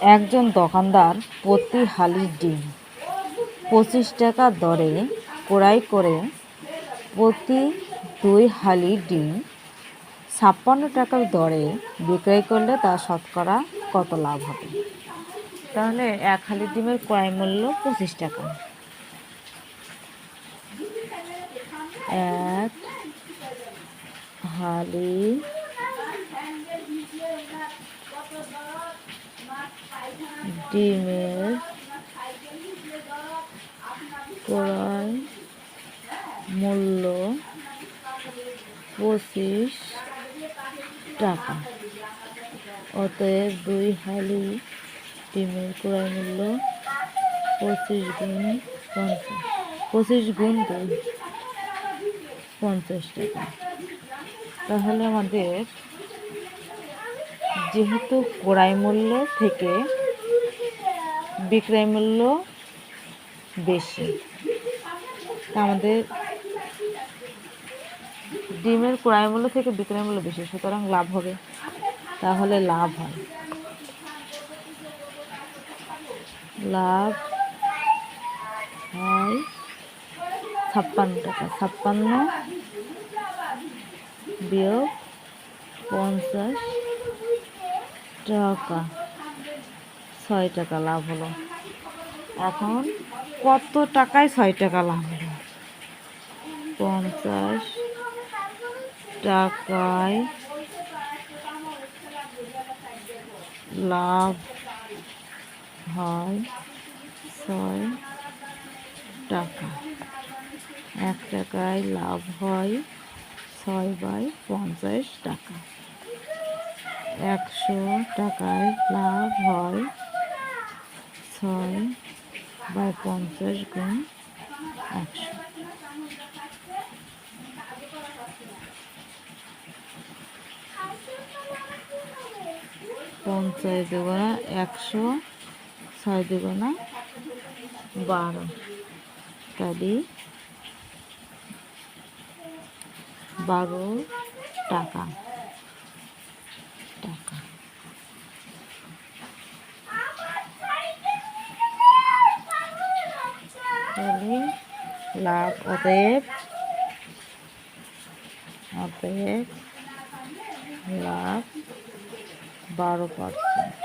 একজন দোকানদার প্রতি হালি ডিম। পঁচিশ টাকা দরে ক্রয় করে প্রতি দুই হালি ডিম ছাপ্পান্ন টাকার দরে বিক্রয় করলে তার শতকরা কত লাভ হবে? তাহলে এক হালি ডিমের ক্রয় মূল্য পঁচিশ টাকা। এক হালি ডিমের ক্রয় মূল্য পঁচিশ টাকা। অতএব দুই হালি ডিমের ক্রয় মূল্য পঁচিশ গুণ পঞ্চাশ। পঁচিশ গুণ দুই। পঞ্চাশ টাকা। তাহলে আমাদের যেহেতু ক্রয় মূল্য থেকে বিক্রয় মূল্য বেশি আমাদের ডিমের ক্রয় মূল্য থেকে বিক্রয় মূল্য বেশি, সুতরাং লাভ হবে, তাহলে লাভ হয়। লাভ হয় ছাপ্পান্ন টাকা, ছাপ্পান্ন বিয়োগ পঞ্চাশ টাকা। ছয় টাকা লাভ হলো। এখন কত টাকায় ছয় টাকা লাভ হলো? পঞ্চাশ টাকায় লাভ হয় ছয় টাকা। এক টাকায় লাভ হয় ছয় বাই পঞ্চাশ টাকা। একশো টাকায় লাভ হয়। ছয় বাই পঞ্চাশ গুণ একশো। পঞ্চাশ দুগুণা একশো, ছয় দুগুণা বারো। তাহলে বারো টাকা। টাকা তাহলে লাভ অতএব অতএব লাভ বারো পার্সেন্ট।